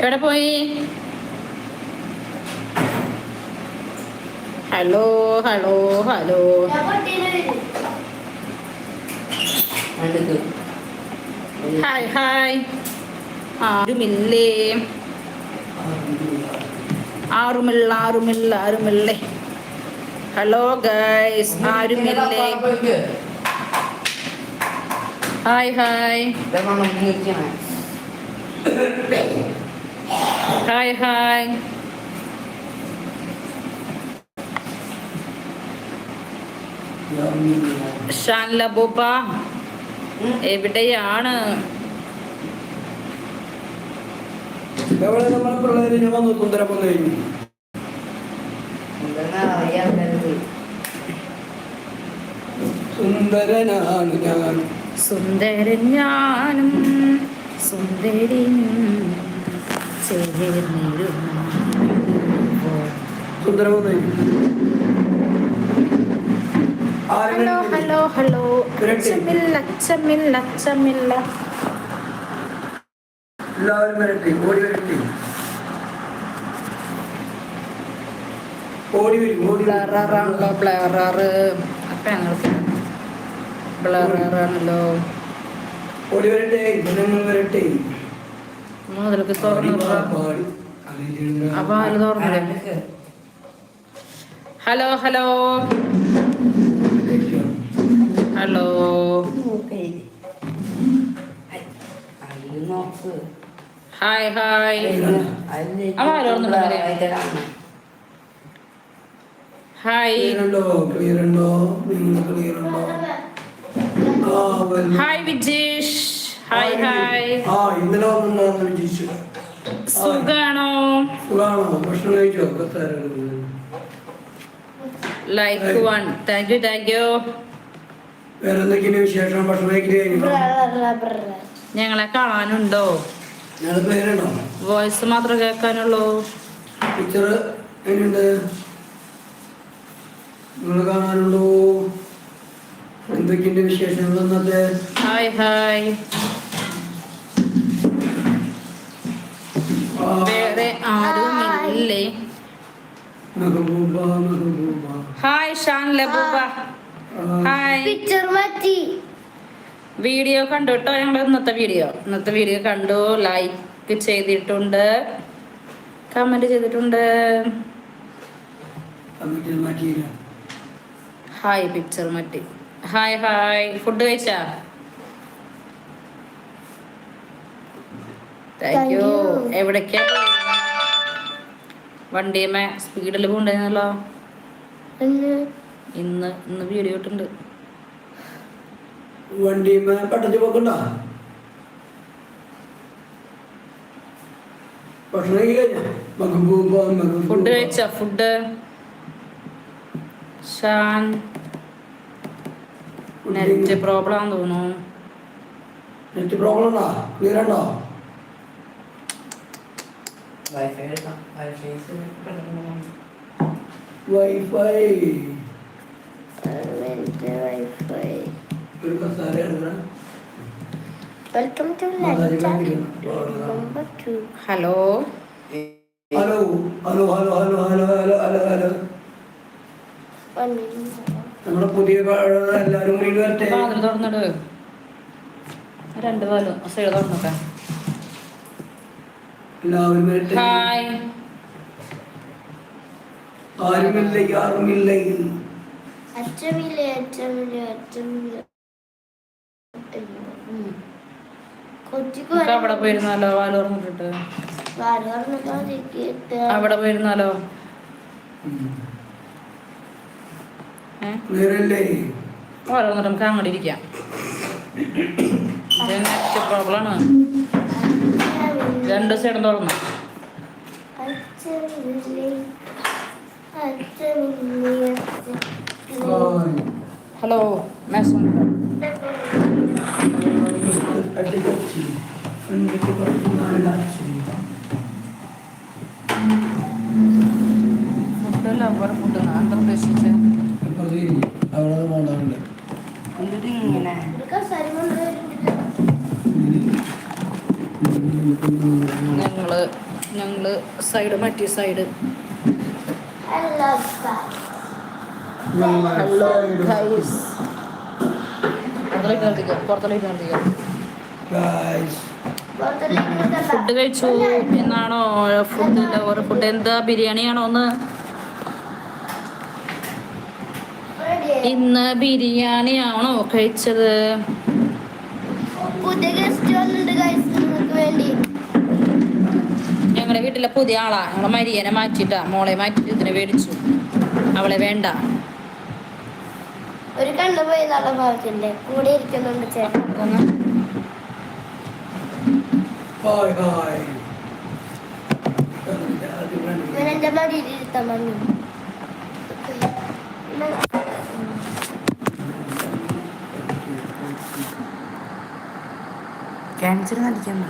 എവിടെ പോയി? Hello hello hello. Hi hi. ആരുമില്ലേ? ആരുമില്ല ആരുമില്ല ആരുമില്ലേ? ഹലോ ഗൈസ് ആരുമില്ലേ? Hi hi hi hi Shanla Labubu എവിടെയാണ്? എവിടെ നമ്മളെ പിള്ളേര് ഞാൻ വന്നു കുന്തരം വന്നു കഴിഞ്ഞു സുന്ദരനാണ് ഞാൻ. സുന്ദരൻ ഞാനും സുന്ദരി ചേർന്നിരുന്നു ഹലോ ഹലോ ഹലോ. അച്ചമില്ല അച്ചമില്ല അച്ചമില്ല. എല്ലാവരും വരട്ടെ ഓടി വരട്ടെ. ഓടി വരും ഓടി വരും. ബ്ലറാണല്ലോ ബ്ലറാറ് ഓടി ഞങ്ങൾക്ക് ബ്ലറാണല്ലോ ഓടി വരട്ടെ ജനങ്ങൾ വരട്ടെ. ഹായ് ഹായ് ഹായ് തുറന്നു ഹായ് ഹായ് അപ്പൊ അതിൽ തുറന്നില്ലേ? Hello hello. Hello. Hi hi. Hi hi. Clear ഉണ്ടോ? ക്ലിയർ ഉണ്ടോ? നിങ്ങൾ ക്ലിയർ ഉണ്ടോ? Hi. Hi Vijesh. Hi hi ആ ഇന്നലെ വന്നിട്ടുണ്ടായിരുന്നു വിജയിച്ചു സുഖാണോ? സുഖാണോ? ഭക്ഷണം കഴിച്ചോ? Like one thank you thank you വേറെ എന്തൊക്കെയാണ് വിശേഷം? ഭക്ഷണം ഞങ്ങളെ കാണാനുണ്ടോ? പേരുണ്ടോ? വോയിസ് മാത്രം കേൾക്കാനുള്ളൂ. പിക്ചർ എങ്ങനെയുണ്ട്? നിങ്ങൾ കാണാനുണ്ടോ? എന്തൊക്കെയുണ്ട് വിശേഷങ്ങൾ ഇന്നത്തെ? Hi hi. വേറെ ആരുമില്ലേ? മെഹബൂബ മെഹബൂബ ഹായ് ഷാൻ ലബൂബ ഹായ്. പിക്ചർ മാറ്റി. വീഡിയോ കണ്ടു കേട്ടോ ഞങ്ങൾ ഇന്നത്തെ വീഡിയോ? ഇന്നത്തെ വീഡിയോ കണ്ടു ലൈക്ക് ചെയ്തിട്ടുണ്ട്. കമന്റ് ചെയ്തിട്ടുണ്ട്. Hi picture മറ്റി. Hi hi. Food കഴിച്ചാ? Thank you. എവിടേക്കാ വണ്ടിയമ്മ സ്പീഡിൽ പോണ്ടായിരുന്നല്ലോ ഇന്ന്? ഇന്ന് വീഡിയോ ഇട്ടുണ്ട്. വണ്ടിയമ്മ പട്ടച്ച് പോക്കണ്ട? ഫുഡ് കഴിച്ച? ഫുഡ്? ഷാൻ നെറ്റ് പ്രോബ്ലം തോന്നുന്നു. നെറ്റ് പ്രോബ്ലം ഉണ്ടോ? ക്ലിയർ ഉണ്ടോ? Wifi welcome to hello hello hello hello hello hello hello hello നമ്മുടെ പുതിയ എല്ലാവരും കൂടി വരട്ടെ. തുറന്നിട്. രണ്ട് പാലും. സൈഡ് തുറന്നിട്ടെ. എല്ലാവരും വരട്ടെ. ഹായ്. ആരുമില്ല? ആരുമില്ല? അച്ചമില്ല അച്ചമില്ല അച്ചമില്ല. കൊച്ചിക്ക് നമുക്ക് അവിടെ പോയിരുന്നാലോ? വാൽ തുറന്നിട്ടിട്ട്. അവിടെ പോയിരുന്നാലോ? ഓരോന്നിട്ട് നമുക്ക് അങ്ങോട്ട് ഇരിക്കാം. നെറ്റ് പ്രോബ്ലമാണ് രണ്ട് സൈഡും തുറന്നു ഹലോ മാസം അടിച്ചു പുറത്തേക്ക് സൈഡ് മാറ്റി സൈഡ് ഫുഡ് കഴിച്ചു. എന്നാണോ ഫുഡ് ഒരു ഫുഡ് എന്താ ബിരിയാണിയാണോ ഒന്ന് ഇന്ന് ബിരിയാണിയാണോ കഴിച്ചത്? പുതിയ ഗസ്റ്റ് വന്നിട്ടുണ്ട് ഗൈസ് നിങ്ങൾക്ക് വേണ്ടി. ഞങ്ങളുടെ വീട്ടിലെ പുതിയ ആളാ. ഞങ്ങളെ മരിയനെ മാറ്റിട്ടാ മോളെ മാറ്റിട്ട് ഇതിനെ മേടിച്ചു അവളെ വേണ്ട. ഒരു കണ്ണു പോയി നല്ല ഭാഗത്തിന്റെ കൂടെ ഇരിക്കുന്നുണ്ട് ചേട്ടൻ. ഒന്ന് ഹായ് ഹായ്. ഞാൻ എന്റെ മടിയിൽ ഇരുത്താൻ വന്നു? ക്യാൻസർ നടിക്കണ്ട